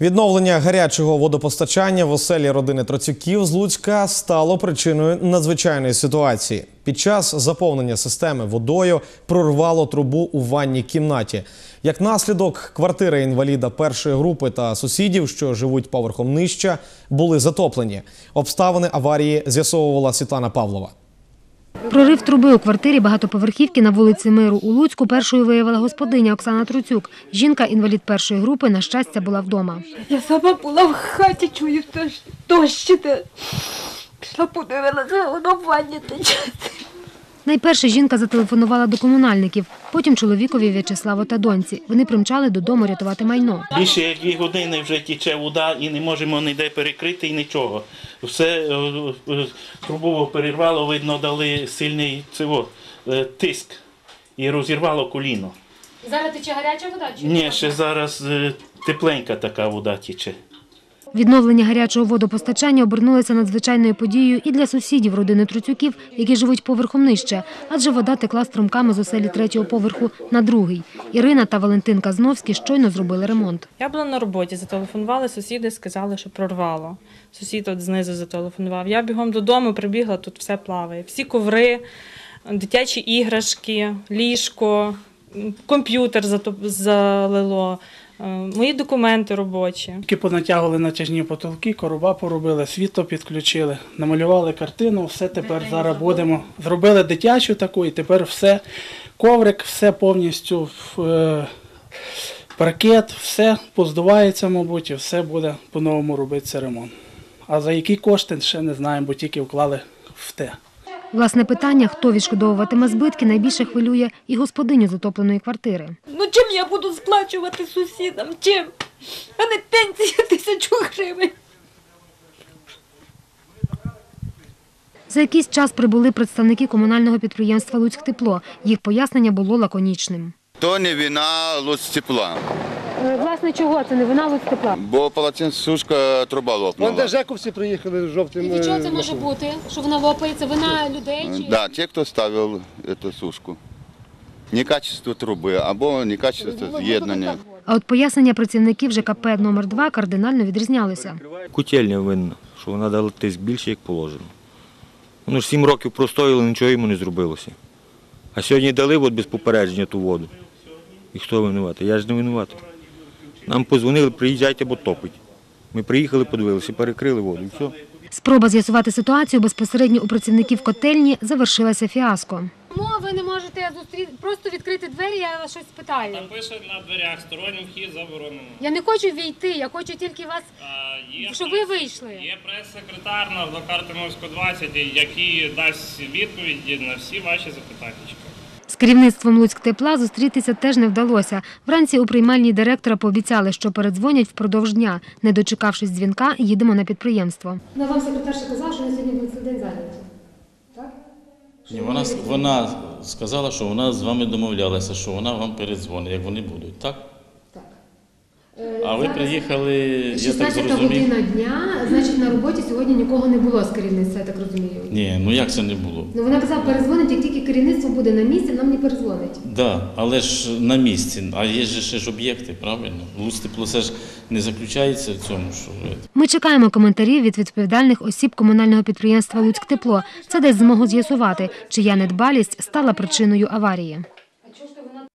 Відновлення гарячого водопостачання в оселі родини Троцюків з Луцька стало причиною надзвичайної ситуації. Під час заповнення системи водою прорвало трубу у ванній кімнаті. Як наслідок, квартира інваліда першої групи та сусідів, що живуть поверхом нижче, були затоплені. Обставини аварії з'ясовувала Світлана Павлова. Прорив труби у квартирі багатоповерхівки на вулиці Миру у Луцьку першою виявила господиня Оксана Труцюк. Жінка, інвалід першої групи, на щастя, була вдома. Я сама була в хаті, чую, дощ, іде. Пішла подивилася, воно в ванні тече. Найперше жінка зателефонувала до комунальників, потім чоловікові В'ячеславу та доньці. Вони примчали додому рятувати майно. Більше як дві години вже тіче вода і не можемо ніде перекрити і нічого. Все е, е, трубу перервало, видно, дали сильний цього, е, тиск і розірвало коліно. Зараз тече гаряча вода? Ні, ще зараз тепленька така вода тіче. Відновлення гарячого водопостачання обернулося надзвичайною подією і для сусідів родини Труцюків, які живуть поверхом нижче, адже вода текла струмками з оселі третього поверху на другий. Ірина та Валентин Казновські щойно зробили ремонт. Я була на роботі, зателефонували сусіди, сказали, що прорвало. Сусід от знизу зателефонував. Я бігом додому прибігла, тут все плаває. Всі коври, дитячі іграшки, ліжко, комп'ютер залило, мої документи робочі. Тільки понатягували натяжні потолки, короба поробили, світло підключили, намалювали картину, все тепер зараз будемо. Зробили дитячу таку, і тепер все, коврик, все повністю в е, паркет, все поздувається, мабуть, і все буде по-новому робитися ремонт. А за які кошти ще не знаємо, бо тільки вклали в те. Власне питання, хто відшкодовуватиме збитки, найбільше хвилює і господиню затопленої квартири. Ну чим я буду сплачувати сусідам? Чим? А не пенсія тисячу гривень. За якийсь час прибули представники комунального підприємства «Луцьктепло». Їх пояснення було лаконічним. То не вина Луцтепла, Власне, чого це не вина «Луцьктепла»? бо полотенцесушка труба Вон де. Жековці приїхали з жовтим. Від чого е, це може бути? Що вона лопається? Вина людей чи Да, те, кто ставил эту сушку. Некачество трубы або некачество з'єднання. А от пояснення працівників ЖКП номер 2 кардинально відрізнялися. Кутельня винна, що вона дала тиск більше, як положено. Воно ж сім років простоїло, нічого йому не зробилося. А сьогодні дали от без попередження ту воду. І хто винуватий? Я ж не винуватий. Нам позвонили, приїжджайте, бо топить. Ми приїхали, подивилися, перекрили воду і все. Спроба з'ясувати ситуацію безпосередньо у працівників котельні завершилася фіаско. Чому ви не можете зустріти просто відкрити двері? Я вас щось питаю. Пише на дверях, сторонній вхід заборонено. Я не хочу війти, я хочу тільки вас, А, є щоб прес- ви вийшли. Є прес-секретар на Артемовську 20, який дасть відповіді на всі ваші запитання. З керівництвом Луцьктепла зустрітися теж не вдалося. Вранці у приймальній директора пообіцяли, що передзвонять впродовж дня. Не дочекавшись дзвінка, їдемо на підприємство. Ну, вам секретарша казала, що на сьогодні буде цей день зайнятий. Ні, вона, вона сказала, що вона з вами домовлялася, що вона вам передзвонить, як вони будуть, так? А ви приїхали, я так 16 зрозумів. година дня, значить на роботі сьогодні нікого не було з керівництва, я так розумію. Ні, ну як це не було? Ну вона казала, перезвонить, як тільки керівництво буде на місці, нам не перезвонить. Так, да, але ж на місці, а є ж ще ж об'єкти, правильно? Луцтепло це ж не заключається в цьому, що Ми чекаємо коментарів від відповідальних осіб комунального підприємства Луцьктепло. Це дасть змогу з'ясувати, чия недбалість стала причиною аварії.